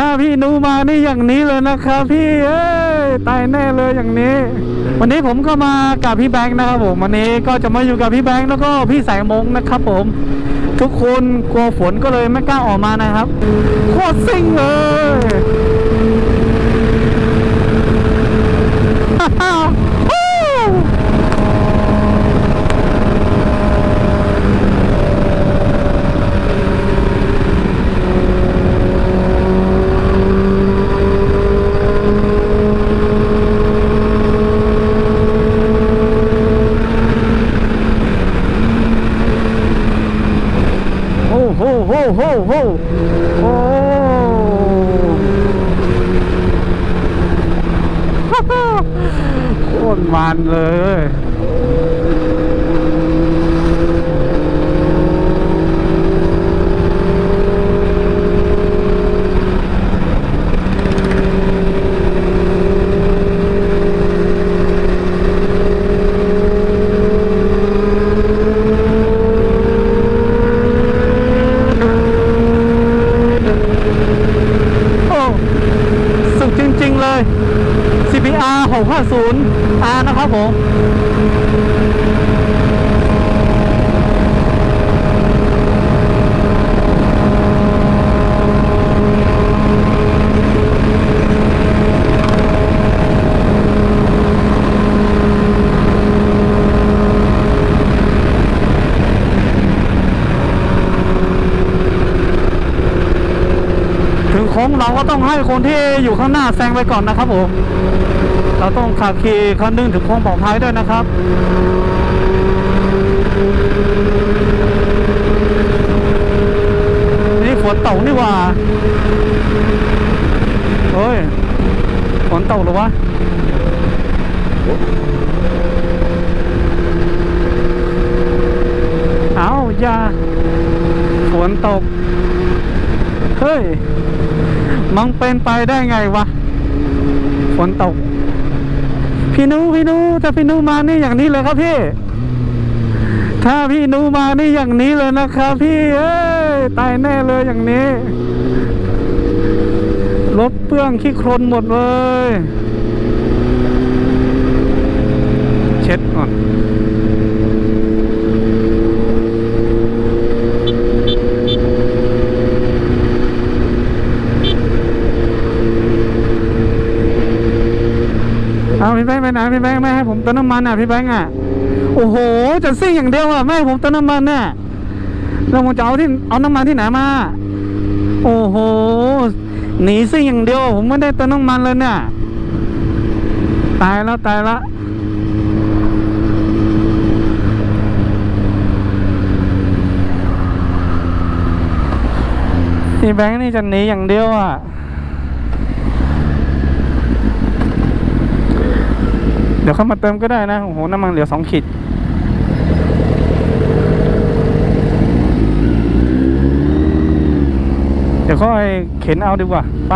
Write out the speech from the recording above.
ถ้าพี่นูมานี่อย่างนี้เลยนะครับพี่เอ้ยตายแน่เลยอย่างนี้ วันนี้ผมก็มากับพี่แบงค์นะครับผมวันนี้ก็จะมาอยู่กับพี่แบงค์แล้วก็พี่สายมงนะครับผม ทุกคนกลัวฝนก็เลยไม่กล้าออกมานะครับโคตรซิ่งเลย โหโหโหโหโอ้โคตรมันเลย โอ้สุดจริง ๆ เลย CPR 650 R นะครับผมถึงโค้งเราก็ต้องให้คนที่อยู่ข้างหน้าแซงไปก่อนนะครับผม เราต้องขับขี่คำนึงถึงโค้งปลอดภัยด้วยนะครับนี่ฝนตกนี่ว่าเฮ้ยฝนตกหรือวะเอาอย่าฝนตก เฮ้ยมันเป็นไปได้ไงวะฝนตก พี่นูพี่นูถ้าพี่นูมานี่อย่างนี้เลยครับพี่ ถ้าพี่นูมานี่อย่างนี้เลยนะครับ พี่เอ้ยตายแน่เลยอย่างนี้รถเปื้องขี้โครนหมดเลย เช็ดก่อน เอาพี่แบงค์ไปไหนพี่แบงค์ไม่ให้ผมเติมน้ำมันอะพี่แบงค์อะโอ้โหจะซิ่งอย่างเดียวอะไม่ให้ผมเติมน้ำมันเนี่ยแล้วผมจะเอาที่เอาน้ำมันที่ไหนมาโอ้โหหนีซิ่งอย่างเดียว ผมไม่ได้เติมน้ำมันเลยเนี่ยตายแล้วตายละพี่แบงค์นี่จะหนีอย่างเดียวอะ เดี๋ยวเข้ามาเติมก็ได้นะโอ้โหน้ำมันเหลือสองขีดเดี๋ยวค่อยเข็นเอาดีกว่า ไป